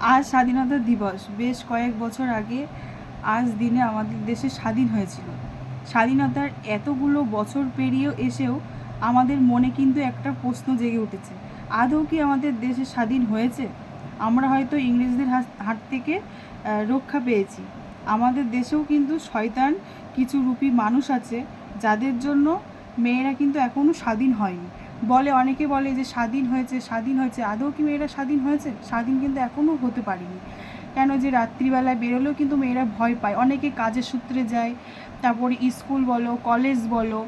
আজ স্বাধীনতা দিবস। বেশ কয়েক বছর আগে আজ দিনে আমাদের দেশে স্বাধীন হয়েছিল। স্বাধীনতার এতগুলো বছর পেরিয়েও এসেও আমাদের মনে কিন্তু একটা প্রশ্ন জেগে উঠেছে। আদৌ কি আমাদের দেশে স্বাধীন হয়েছে? আমরা হয়তো ইংরেজদের হাত- থেকে রক্ষা পেয়েছি। আমাদের দেশেও কিন্তু শয়তান কিছু রূপী মানুষ আছে, যাদের জন্য মেয়েরা কিন্তু এখনও স্বাধীন হয়নি। বলে, অনেকে বলে যে স্বাধীন হয়েছে স্বাধীন হয়েছে। আদৌ কি মেয়েরা স্বাধীন হয়েছে? স্বাধীন কিন্তু এখনও হতে পারেনি। কেন যে রাত্রিবেলায় বেরোলেও কিন্তু মেয়েরা ভয় পায়। অনেকে কাজের সূত্রে যায়, তারপরে স্কুল বলো, কলেজ বলো,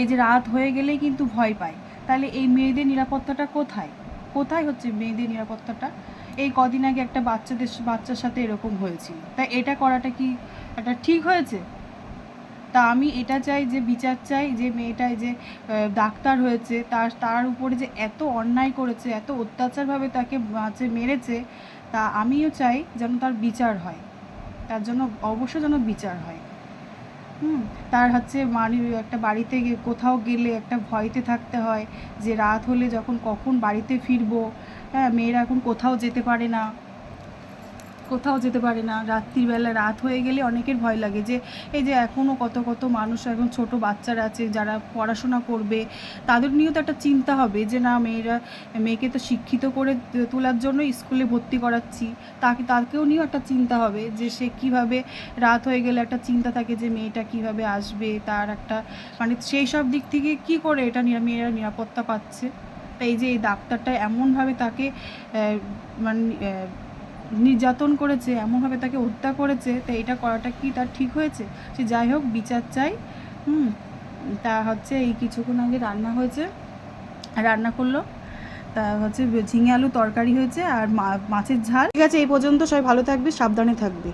এই যে রাত হয়ে গেলেই কিন্তু ভয় পায়। তাহলে এই মেয়েদের নিরাপত্তাটা কোথায়? কোথায় হচ্ছে মেয়েদের নিরাপত্তাটা? এই কদিন আগে একটা বাচ্চাদের, বাচ্চার সাথে এরকম হয়েছিল। তাই এটা করাটা কি একটা ঠিক হয়েছে? তা আমি এটা চাই, যে বিচার চাই, যে মেয়েটা এই যে ডাক্তার হয়েছে, তার তার উপরে যে এত অন্যায় করেছে, এত অত্যাচারভাবে তাকে হচ্ছে মেরেছে, তা আমিও চাই যেন তার বিচার হয়। তার জন্য অবশ্য যেন বিচার হয়। হুম, তার হচ্ছে মানে একটা বাড়িতে কোথাও গেলে একটা ভয়তে থাকতে হয়, যে রাত হলে যখন কখন বাড়িতে ফিরবো হ্যাঁ মেয়েরা এখন কোথাও যেতে পারে না। কোথাও যেতে পারে না। রাত্রিবেলা রাত হয়ে গেলে অনেকের ভয় লাগে যে, এই যে এখনও কত কত মানুষ এখন ছোট বাচ্চারা আছে যারা পড়াশোনা করবে, তাদের নিয়েও তো একটা চিন্তা হবে যে, না, মেয়েরা, মেয়েকে তো শিক্ষিত করে তোলার জন্য স্কুলে ভর্তি করাচ্ছি। তাকে, তাকেও নিয়েও একটা চিন্তা হবে যে, সে কীভাবে রাত হয়ে গেলে একটা চিন্তা থাকে যে, মেয়েটা কীভাবে আসবে, তার একটা মানে সেই সব দিক থেকে কি করে এটা মেয়েরা নিরাপত্তা পাচ্ছে? এই যে এই ডাক্তারটা এমনভাবে তাকে মানে নির্যাতন করেছে, এমনভাবে তাকে হত্যা করেছে, তা এটা করাটা কি তার ঠিক হয়েছে? সে যাই হোক, বিচার চাই। হুম, তা হচ্ছে এই কিছুক্ষণ আগে রান্না হয়েছে। রান্না করল, তা হচ্ছে ঝিঙে আলু তরকারি হয়েছে আর মাছের ঝাল। ঠিক আছে, এই পর্যন্ত সবাই ভালো থাকবে, সাবধানে থাকবে।